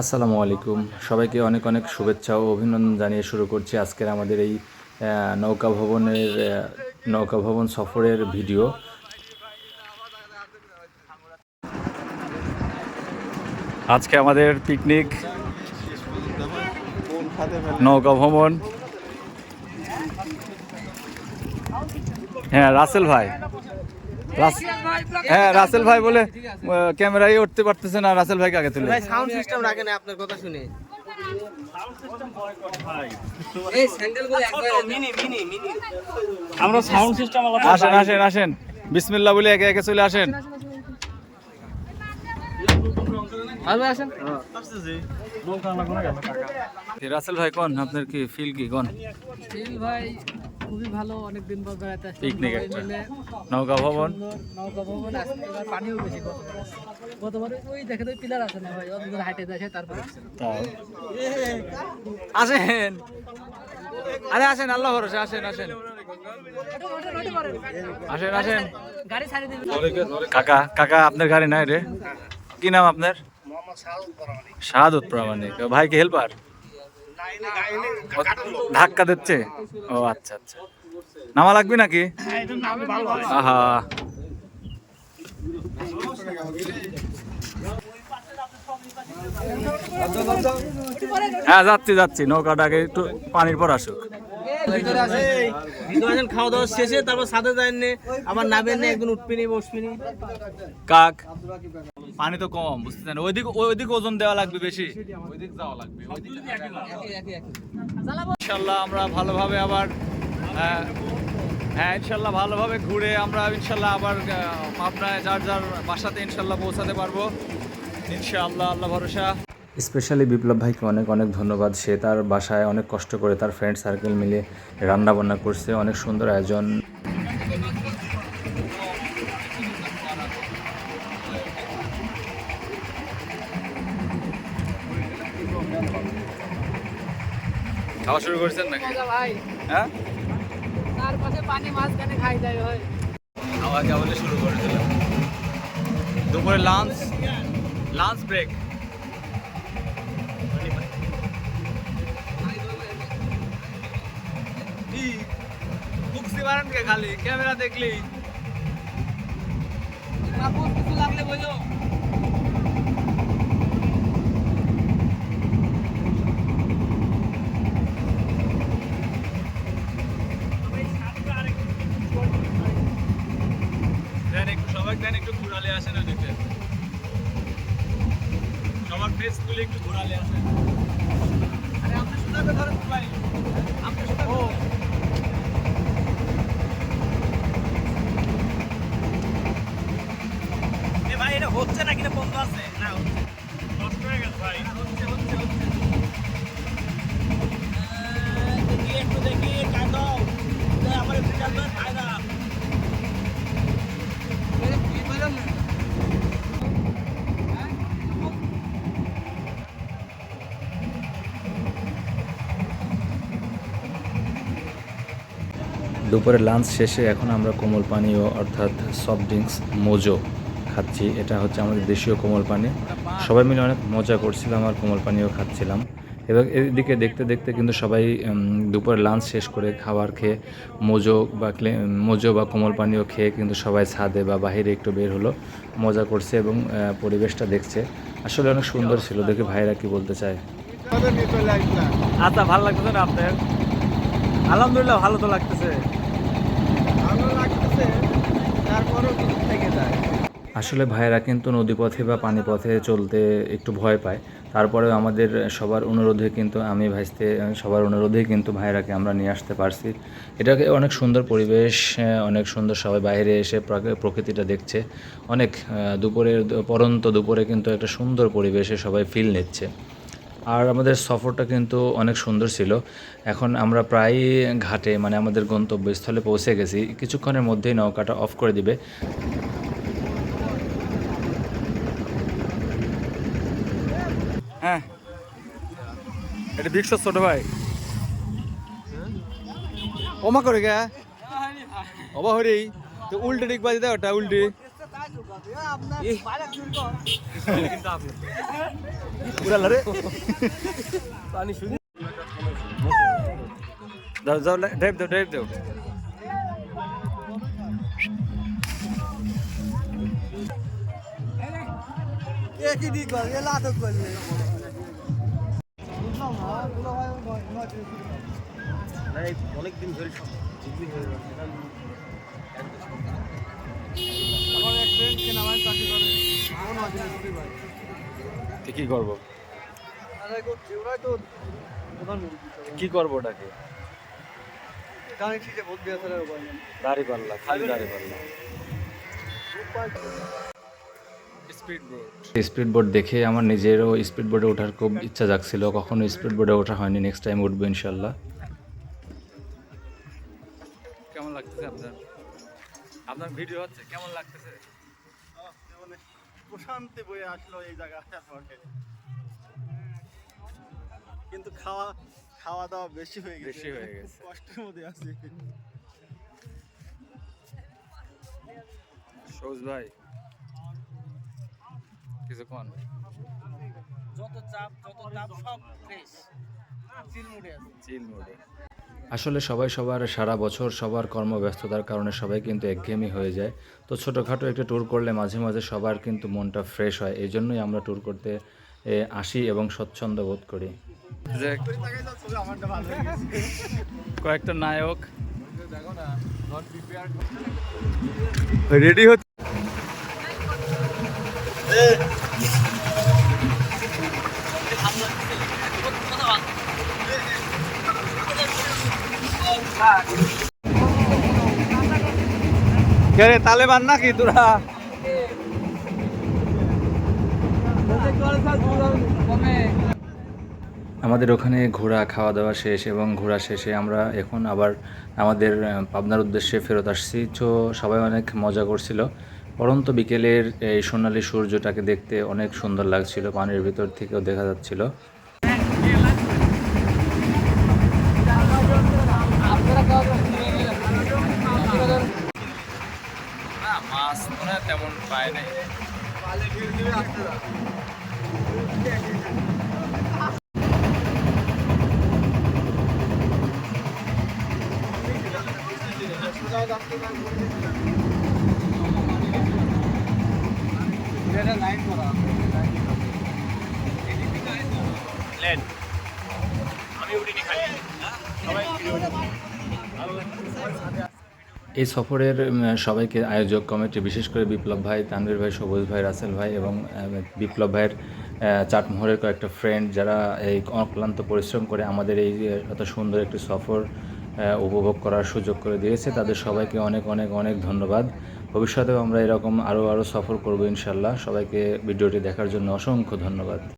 আসসালামু আলাইকুম। সবাইকে অনেক অনেক শুভেচ্ছা ও অভিনন্দন জানিয়ে শুরু করছি আজকের আমাদের এই নৌকা ভবনের নৌকা ভবন সফরের ভিডিও। আজকে আমাদের পিকনিক নৌকা ভ্রমণ হ্যাঁ রাসেল ভাই। হ্যাঁ রাসেল ভাই বলে ক্যামেরায় উঠতে পারতেছে না রাসেল ভাইকে আগে তুলে। ভাই সাউন্ড সিস্টেম রাখেন আপনার কথা শুনে। মিনি মিনি মিনি আমরা সাউন্ড সিস্টেম আসেন আসেন আসেন। বিসমিল্লাহ বলে একে একে চলে আসেন। রাসেল ভাই কোন? আপনার কি ফিল কি কোন? ফিল ভাই খুবই ভালো অনেকদিন পর বেড়াতে আসছি পিকনিক একটা। নৌকা ভবন? নৌকা ভবন। পানিও বেশি গতবার ওই দেখে তো পিলার আছে না ভাই? অত দূর হাইটে দেখে তারপরে আসেন। আরে আসেন আল্লাহ ভরসা আসেন আসেন। আসেন আসেন। কাকা কাকা আপনার গাড়ি নাই রে। কি নাম আপনার? শাহাদুত প্রামাণিক। ও ভাই কি হেল্পার ধাক্কা দিচ্ছে? ও আচ্ছা আচ্ছা। নামা লাগবে নাকি? আহা। হ্যাঁ যাচ্ছি যাচ্ছি। নৌকাটাকে একটু পানির পর আসুক। খাওয়া দাওয়া শেষে তারপর সাথে যাবেন নে আবার নাবেন না একদিন উঠবিনি বসবিনি কাক। পানি তো কম বুঝতেছেন? ওইদিকে ওইদিকে ওজন দেওয়া লাগবে বেশি। ইনশাল্লাহ আমরা ভালোভাবে আবার আহ, হ্যাঁ ইনশাল্লাহ ভালোভাবে ঘুরে আমরা ইনশাল্লাহ আবার আহ, পাবনায় যার যার বাসাতে ইনশাল্লাহ পৌঁছাতে পারব। ইনশাআল্লাহ আল্লাহ ভরসা। স্পেশালি বিপ্লব ভাইকে অনেক অনেক ধন্যবাদ। সে তার বাসায় অনেক কষ্ট করে তার ফ্রেন্ড সার্কেল মিলে রান্না বান্না করছে। অনেক সুন্দর আয়োজন। খাওয়া শুরু করেছেন নাকি? হ্যাঁ? তার পাশে পানি মাঝখানে খাই যায় ভাই। খাওয়া কেবলে শুরু করে দিলাম। দুপুরে লাঞ্চ লাঞ্চ ব্রেক খালি ক্যামেরা দেখলি। কিছু লাগলে বলো দেন একটু সবাই দেন একটু ঘুরালে আসেন দেখতে সবার ফেস তুলে একটু ঘোরালে আসে। আরে আপনি শুনাবে ধরেন ভাই আপনি শুনাবে এটা হচ্ছে না না বন্ধ আছে? না হচ্ছে নষ্ট হয়ে গেছে ভাই হচ্ছে হচ্ছে হচ্ছে দেখি একটু দেখি কাটো আমার একটু যাবে ফায়দা দুপুরে লাঞ্চ শেষে এখন আমরা কোমল পানীয় অর্থাৎ সফট ড্রিঙ্কস মোজো খাচ্ছি। এটা হচ্ছে আমাদের দেশীয় কোমল পানি। সবাই মিলে অনেক মজা করছিলাম আর কোমল পানীয় খাচ্ছিলাম। এবার এদিকে দেখতে দেখতে কিন্তু সবাই দুপুরে লাঞ্চ শেষ করে খাবার খেয়ে মোজো বা মোজো বা কোমল পানীয় খেয়ে কিন্তু সবাই ছাদে বা বাইরে একটু বের হলো। মজা করছে এবং পরিবেশটা দেখছে। আসলে অনেক সুন্দর ছিল। দেখে ভাইরা কি বলতে চায়। আচ্ছা ভালো লাগতেছে না আপনার? আলহামদুলিল্লাহ, ভালো তো লাগতেছে ভালো লাগতেছে তারপরেও কিছু থেকে যায় আসলে ভাইয়েরা কিন্তু নদীপথে বা পানিপথে চলতে একটু ভয় পায়। তারপরেও আমাদের সবার অনুরোধে কিন্তু আমি ভাইস্তে, সবার অনুরোধেই কিন্তু ভাইয়েরাকে আমরা নিয়ে আসতে পারছি। এটাকে অনেক সুন্দর পরিবেশ, অনেক সুন্দর সবাই বাইরে এসে প্রকৃতিটা দেখছে। অনেক দুপুরের, পরন্ত দুপুরে কিন্তু একটা সুন্দর পরিবেশে সবাই ফিল নিচ্ছে। আর আমাদের সফরটা কিন্তু অনেক সুন্দর ছিল। এখন আমরা প্রায় ঘাটে মানে আমাদের গন্তব্যস্থলে পৌঁছে গেছি। কিছুক্ষণের মধ্যেই নৌকাটা অফ করে দিবে। হ্যাঁ। এটা বিক্স ছোট ভাই। ওমা করে গে অবা হরি। তো উল্টে দিক বাজি দেয় ওটা উল্টে। যাও যাও ড্রাইভ দাও ড্রাইভ দাও। একই দিক কর এ লাতক করবে অনেকদিন ধরে কে করব? কি করব ওটাকে? দাড়ি পাল্লা, খালি দাড়ি পাল্লা। স্পিড বোর্ড দেখে আমার নিজেরও স্পিড বোর্ডে ওঠার খুব ইচ্ছা জাগছিল। কখনো স্পিড বোর্ডে ওঠা হয়নি নেক্সট টাইম উঠবো ইনশাল্লাহ কেমন লাগতেছে আপনার? আপনার ভিডিও হচ্ছে কেমন লাগতেছে? মানে প্রশান্তি বয়ে আসলো এই জায়গা আসার পরে কিন্তু খাওয়া খাওয়া দাওয়া বেশি হয়ে গেছে। বেশি হয়ে গেছে। কষ্টের মধ্যে আছি। সৌজ ভাই কিছু কোন যত চাপ যত চাপ সব ফ্রেশ চিল মুডে আছে। চিল মোডে আসলে সবাই সবার সারা বছর সবার কর্মব্যস্ততার কারণে সবাই কিন্তু একঘেয়েমি হয়ে যায়। তো ছোটোখাটো একটা ট্যুর করলে মাঝে মাঝে সবার কিন্তু মনটা ফ্রেশ হয়। এই জন্যই আমরা ট্যুর করতে আসি এবং স্বচ্ছন্দ বোধ করি। কয়েকটা নায়ক। রেডি হচ্ছে? কে তালেবান নাকি তোরা? আমাদের ওখানে ঘোরা খাওয়া দাওয়া শেষ এবং ঘোরা শেষে আমরা এখন আবার আমাদের পাবনার উদ্দেশ্যে ফেরত আসছি। তো সবাই অনেক মজা করছিল। পরন্ত বিকেলের এই সোনালি সূর্যটাকে দেখতে অনেক সুন্দর লাগছিল, পানির ভিতর থেকেও দেখা যাচ্ছিল। মাছ তেমন পায় নাই এই সফরের সবাইকে আয়োজক কমিটি, বিশেষ করে বিপ্লব ভাই, তানভীর ভাই, সবুজ ভাই, রাসেল ভাই এবং বিপ্লব ভাইয়ের চাটমোহরের কয়েকটা ফ্রেন্ড যারা এই অক্লান্ত পরিশ্রম করে আমাদের এই এত সুন্দর একটি সফর উপভোগ করার সুযোগ করে দিয়েছে। তাদের সবাইকে অনেক অনেক অনেক ধন্যবাদ। ভবিষ্যতেও আমরা এরকম আরও আরও সফর করব ইনশাল্লাহ সবাইকে ভিডিওটি দেখার জন্য অসংখ্য ধন্যবাদ।